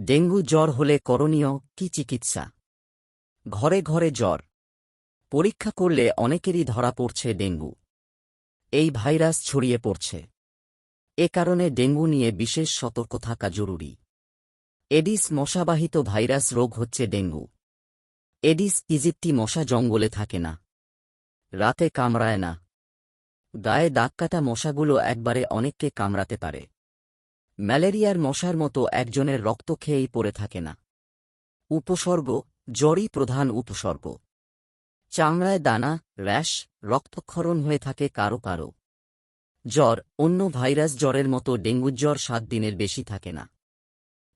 Dengue জ্বর হলে করণীয় কি চিকিৎসা? ঘরে ঘরে জ্বর। পরীক্ষা করলে অনেকেরই ধরা পড়ছে ডেঙ্গু। এই ভাইরাস ছড়িয়ে পড়ছে। এ কারণে ডেঙ্গু নিয়ে বিশেষ সতর্ক থাকা জরুরি। এডিস মশাবাহিত ভাইরাস রোগ হচ্ছে ডেঙ্গু। এডিস ইজিপ্টি মশা জঙ্গলে থাকে না। রাতে কামড়ায় না। গায়ে দাগ কাটা মশাগুলো একবারে অনেককে কামড়াতে পারে। ম্যালেরিয়ার মশার মতো একজনের রক্ত খেয়েই পড়ে থাকে না। উপসর্গ, জ্বরই প্রধান উপসর্গ। চামড়ায় দানা, র্যাশ, রক্তক্ষরণ হয়ে থাকে কারও কারও। জ্বর, অন্য ভাইরাস জ্বরের মতো ডেঙ্গুর জ্বর সাত দিনের বেশি থাকে না।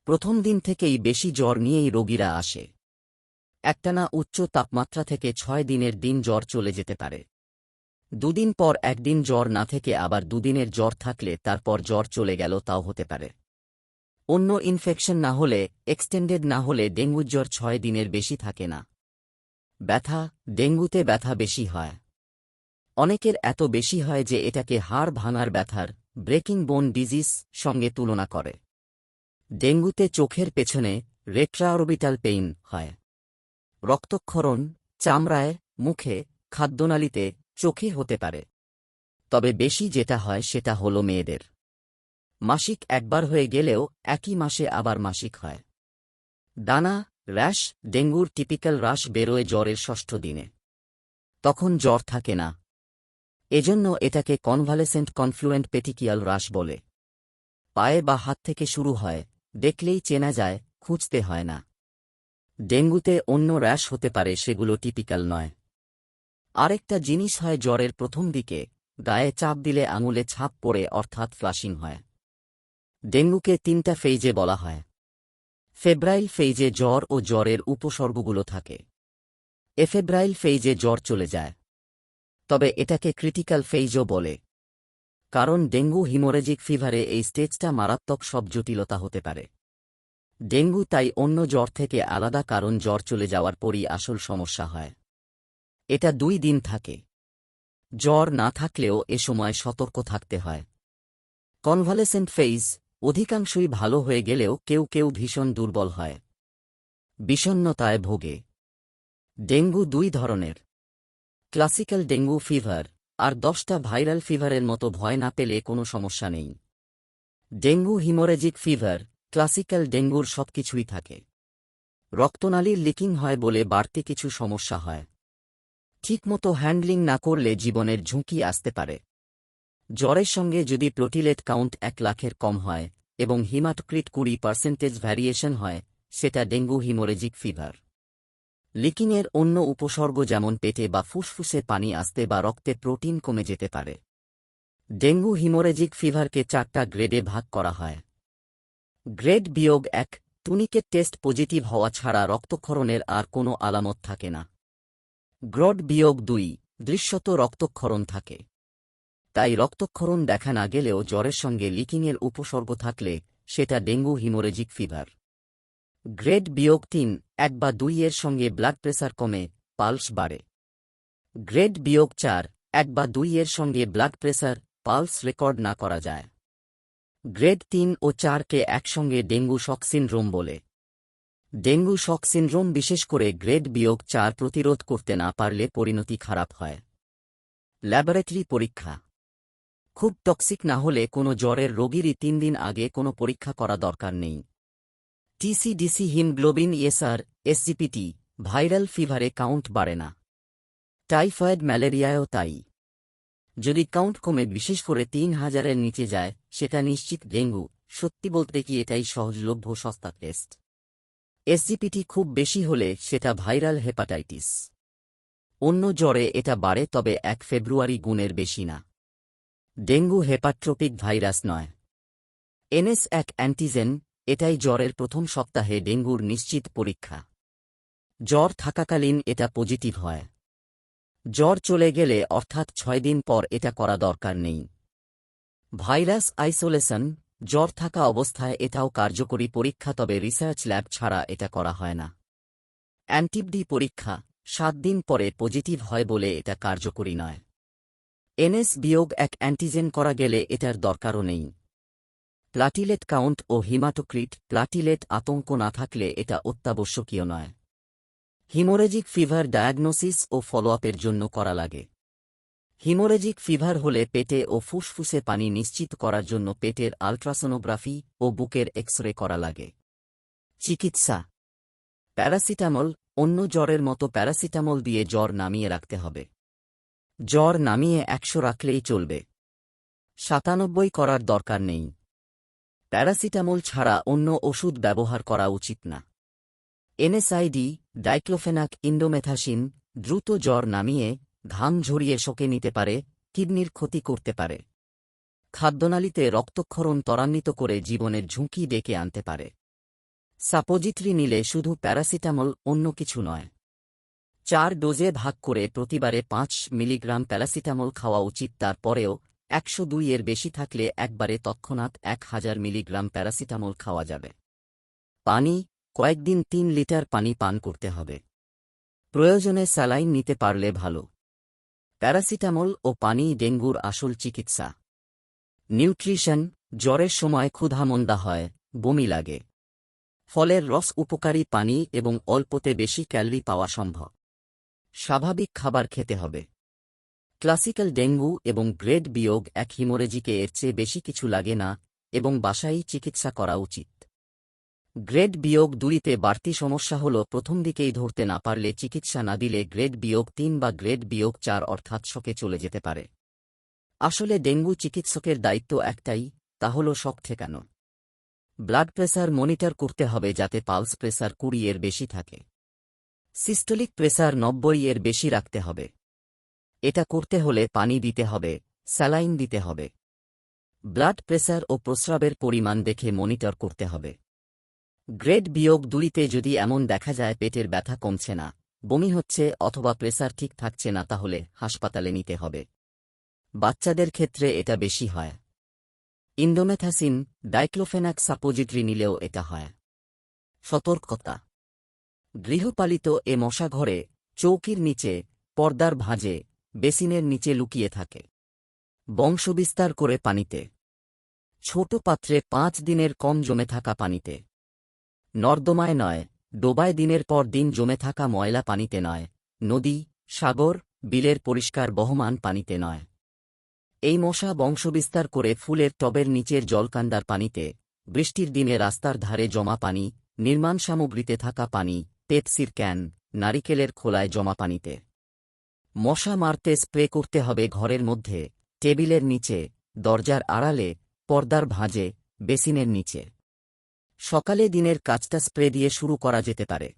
প্রথম দিন থেকেই বেশি জ্বর নিয়েই রোগীরা আসে। একটানা উচ্চ তাপমাত্রা থেকে ছয় দিনের দিন জ্বর চলে যেতে পারে। দুদিন পর একদিন জ্বর না থেকে আবার দুদিনের জ্বর থাকলে তারপর জ্বর চলে গেল, তাও হতে পারে। অন্য ইনফেকশন না হলে এক্সটেন্ডেড না হলে ডেঙ্গুর জ্বর ছয় দিনের বেশি থাকে না। ব্যথা, ডেঙ্গুতে ব্যথা বেশি হয়। অনেকের এত বেশি হয় যে এটাকে হাড় ভাঙার ব্যথার ব্রেকিং বোন ডিজিজ সঙ্গে তুলনা করে। ডেঙ্গুতে চোখের পেছনে রেট্রাঅরবিটাল পেইন হয়। রক্তক্ষরণ, চামড়ায়, মুখে, খাদ্যনালীতে চোখে হতে পারে। তবে বেশি যেটা হয় সেটা হল মেয়েদের। মাসিক একবার হয়ে গেলেও একই মাসে আবার মাসিক হয়। দানা, র্যাশ, ডেঙ্গুর টিপিক্যাল রাশ বেরোয় জ্বরের ষষ্ঠ দিনে। তখন জ্বর থাকে না। এজন্য এটাকে কনভালেসেন্ট কনফ্লুয়েন্ট পেটিকিয়াল রাশ বলে। পায়ে বা হাত থেকে শুরু হয়, দেখলেই চেনা যায়, খুঁজতে হয় না। ডেঙ্গুতে অন্য র্যাশ হতে পারে সেগুলো টিপিক্যাল নয়। আরেকটা জিনিস হয় জ্বরের প্রথম দিকে, গায়ে চাপ দিলে আঙুলে ছাপ পড়ে অর্থাৎ ফ্লাশিং হয়। ডেঙ্গুকে তিনটা ফেইজে বলা হয়। ফেব্রাইল ফেইজে জ্বর ও জ্বরের উপসর্গগুলো থাকে। এফেব্রাইল ফেইজে জ্বর চলে যায়। তবে এটাকে ক্রিটিক্যাল ফেইজও বলে। কারণ ডেঙ্গু হিমোরেজিক ফিভারে এই স্টেজটা মারাত্মক সব জটিলতা হতে পারে। ডেঙ্গু তাই অন্য জ্বর থেকে আলাদা কারণ জ্বর চলে যাওয়ার পরই আসল সমস্যা হয়। এটা দুই দিন থাকে। জ্বর না থাকলেও এ সময় সতর্ক থাকতে হয়। কনভালেসেন্ট ফেইজ অধিকাংশই ভালো হয়ে গেলেও কেউ কেউ ভীষণ দুর্বল হয়। বিষণ্নতায় ভোগে। ডেঙ্গু দুই ধরনের। ক্লাসিক্যাল ডেঙ্গু ফিভার আর দশটা ভাইরাল ফিভারের মতো ভয় না পেলে কোনো সমস্যা নেই। ডেঙ্গু হিমোরেজিক ফিভার, ক্লাসিক্যাল ডেঙ্গুর সবকিছুই থাকে। রক্তনালীর লিকিং হয় বলে বাড়তি কিছু সমস্যা হয়। ঠিকমতো হ্যান্ডলিং না করলে জীবনের ঝুঁকি আসতে পারে। জ্বরের সঙ্গে যদি প্লোটিলেট কাউন্ট এক লাখের কম হয় এবং হিমাটোক্রিট কুড়ি পার্সেন্টেজ ভ্যারিয়েশন হয়, সেটা ডেঙ্গু হিমোরেজিক ফিভার। লিকিংয়ের অন্য উপসর্গ যেমন পেটে বা ফুসফুসে পানি আসতে বা রক্তে প্রোটিন কমে যেতে পারে। ডেঙ্গু হিমোরেজিক ফিভারকে চারটা গ্রেডে ভাগ করা হয়। গ্রেড বিয়োগ এক, টুনিকেট টেস্ট পজিটিভ হওয়া ছাড়া রক্তক্ষরণের আর কোনো আলামত থাকে না। গ্রড বিয়োগ দুই, দৃশ্যত রক্তক্ষরণ থাকে। তাই রক্তক্ষরণ দেখা না গেলেও জ্বরের সঙ্গে লিকিংয়ের উপসর্গ থাকলে সেটা ডেঙ্গু হিমোরেজিক ফিভার। গ্রেড বিয়োগ তিন, এক বা দুই এর সঙ্গে ব্লাড প্রেসার কমে, পালস বাড়ে। গ্রেড বিয়োগ চার, এক বা দুই এর সঙ্গে ব্লাড প্রেসার, পালস রেকর্ড না করা যায়। গ্রেড তিন ও চারকে একসঙ্গে ডেঙ্গু শক সিনড্রোম বলে। ডেঙ্গু শক সিনড্রোম বিশেষ করে গ্রেড বিয়োগ চার প্রতিরোধ করতে না পারলে পরিণতি খারাপ হয়। ল্যাবরেটরি পরীক্ষা। খুব টক্সিক না হলে কোনো জ্বরের রোগীরই তিন দিন আগে কোনো পরীক্ষা করা দরকার নেই। TC DC haemoglobin ESR SGPT viral ফিভারে count বাড়ে না। টাইফয়েড ম্যালেরিয়ায়ও তাই। যদি কাউন্ট কমে বিশেষ করে তিন হাজারের নিচে যায়, সেটা নিশ্চিত ডেঙ্গু। সত্যি বলতে কি এটাই সহজলভ্য সস্তা টেস্ট। এসজিপিটি খুব বেশি হলে সেটা ভাইরাল হেপাটাইটিস। অন্য জ্বরে এটা বাড়ে, তবে এক ফেব্রুয়ারি গুণের বেশি না। ডেঙ্গু হেপাট্রোপিক ভাইরাস নয়। এনএস এক অ্যান্টিজেন, এটাই জ্বরের প্রথম সপ্তাহে ডেঙ্গুর নিশ্চিত পরীক্ষা। জ্বর থাকাকালীন এটা পজিটিভ হয়। জ্বর চলে গেলে অর্থাৎ ছয় দিন পর এটা করা দরকার নেই। ভাইরাস আইসোলেশন জ্বর থাকা অবস্থায় এটাও কার্যকরী পরীক্ষা, তবে রিসার্চ ল্যাব ছাড়া এটা করা হয় না। অ্যান্টিবডি পরীক্ষা, সাত দিন পরে পজিটিভ হয় বলে এটা কার্যকরী নয়। এনএস বিয়োগ এক অ্যান্টিজেন করা গেলে এটার দরকারও নেই। প্লাটিলেট কাউন্ট ও হিমাটোক্রিট, প্লাটিলেট আতঙ্ক না থাকলে এটা অত্যাবশ্যকীয় নয়। হিমোরেজিক ফিভার ডায়াগনোসিস ও ফলোআপের জন্য করা লাগে। হিমোরেজিক ফিভার হলে পেটে ও ফুসফুসে পানি নিশ্চিত করার জন্য পেটের আলট্রাসোনোগ্রাফি ও বুকের এক্স রে করা লাগে। চিকিৎসা। প্যারাসিটামল, অন্য জ্বরের মতো প্যারাসিটামল দিয়ে জ্বর নামিয়ে রাখতে হবে। জ্বর নামিয়ে একশো রাখলেই চলবে। সাতানব্বই করার দরকার নেই। প্যারাসিটামল ছাড়া অন্য ওষুধ ব্যবহার করা উচিত না। এনএসআইডি, ডাইক্লোফেনাক, ইন্ডোমেথাসিন দ্রুত জ্বর নামিয়ে ঘাম ঝরিয়ে শোকে নিতে পারে, কিডনির ক্ষতি করতে পারে। খাদ্যনালীতে রক্তক্ষরণ ত্বরান্বিত করে জীবনের ঝুঁকি ডেকে আনতে পারে। সাপোজিটরি নিলে শুধু প্যারাসিটামল অন্য কিছু নয়। চার ডোজে ভাগ করে প্রতিবারে পাঁচ মিলিগ্রাম প্যারাসিটামল খাওয়া উচিত, তারপরেও একশো দুই এর বেশি থাকলে একবারে তৎক্ষণাৎ এক হাজার মিলিগ্রাম প্যারাসিটামল খাওয়া যাবে। পানি, কয়েকদিন তিন লিটার পানি পান করতে হবে। প্রয়োজনে স্যালাইন নিতে পারলে ভালো। প্যারাসিটামল ও পানি ডেঙ্গুর আসল চিকিৎসা। নিউট্রিশন, জ্বরের সময় ক্ষুধামন্দা হয়, বমি লাগে। ফলের রস উপকারী পানি এবং অল্পতে বেশি ক্যালরি পাওয়া সম্ভব। স্বাভাবিক খাবার খেতে হবে। ক্লাসিক্যাল ডেঙ্গু এবং গ্রেড বিয়োগ এক হিমোরেজিকে এর চেয়ে বেশি কিছু লাগে না এবং বাসায়ই চিকিৎসা করা উচিত। গ্রেড বিয়োগ দুইতে বাড়তি সমস্যা হল প্রথম দিকেই ধরতে না পারলে চিকিৎসা না দিলে গ্রেড বিয়োগ তিন বা গ্রেড বিয়োগ চার অর্থাৎ শকে চলে যেতে পারে। আসলে ডেঙ্গু চিকিৎসকের দায়িত্ব একটাই, তা হল শক ঠেকানো ব্লাড প্রেসার মনিটর করতে হবে যাতে পালস প্রেসার কুড়ি এর বেশি থাকে। সিস্টোলিক প্রেসার নব্বই এর বেশি রাখতে হবে। এটা করতে হলে পানি দিতে হবে, স্যালাইন দিতে হবে। ব্লাড প্রেসার ও প্রস্রাবের পরিমাণ দেখে মনিটর করতে হবে। গ্রেড বিয়োগ দুইতে যদি এমন দেখা যায় পেটের ব্যথা কমছে না, বমি হচ্ছে অথবা প্রেসার ঠিক থাকছে না তাহলে হাসপাতালে নিতে হবে। বাচ্চাদের ক্ষেত্রে এটা বেশি হয়। ইন্ডোমেথাসিন ডাইক্লোফেনাক সাপোজিটরি নিলেও এটা হয়। সতর্কতা। গৃহপালিত এ মশা ঘরে চৌকির নিচে, পর্দার ভাঁজে, বেসিনের নিচে লুকিয়ে থাকে। বংশবিস্তার করে পানিতে। ছোট পাত্রে পাঁচ দিনের কম জমে থাকা পানিতে। নর্দমায় নয়, ডোবায় দিনের পর দিন জমে থাকা ময়লা পানিতে নয়, নদী, সাগর, বিলের পরিষ্কার বহমান পানিতে নয়। এই মশা বংশবিস্তার করে ফুলের টবের নিচের জলকান্ডার পানিতে, বৃষ্টির দিনে রাস্তার ধারে জমা পানি, নির্মাণ সামগ্রীতে থাকা পানি, পেপসির ক্যান, নারিকেলের খোলায় জমা পানিতে। মশা মারতে স্প্রে করতে হবে ঘরের মধ্যে, টেবিলের নিচে, দরজার আড়ালে, পর্দার ভাঁজে, বেসিনের নিচে। সকালে দিনের কাজটা স্প্রে দিয়ে শুরু করা যেতে পারে।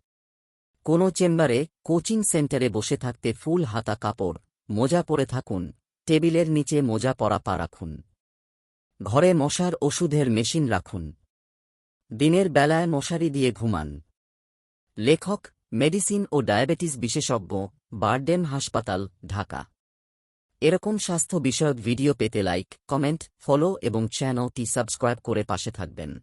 কোনো চেম্বারে, কোচিং সেন্টারে বসে থাকতে ফুল হাতা কাপড়, মোজা পরে থাকুন, টেবিলের নিচে মোজা পরা পা রাখুন। ঘরে মশার ওষুধের মেশিন রাখুন। দিনের বেলায় মশারি দিয়ে ঘুমান। লেখক, মেডিসিন ও ডায়াবেটিস বিশেষজ্ঞ, বারডেম হাসপাতাল, ঢাকা। এরকম স্বাস্থ্য বিষয়ক ভিডিও পেতে লাইক, কমেন্ট, ফলো এবং চ্যানেলটি সাবস্ক্রাইব করে পাশে থাকবেন।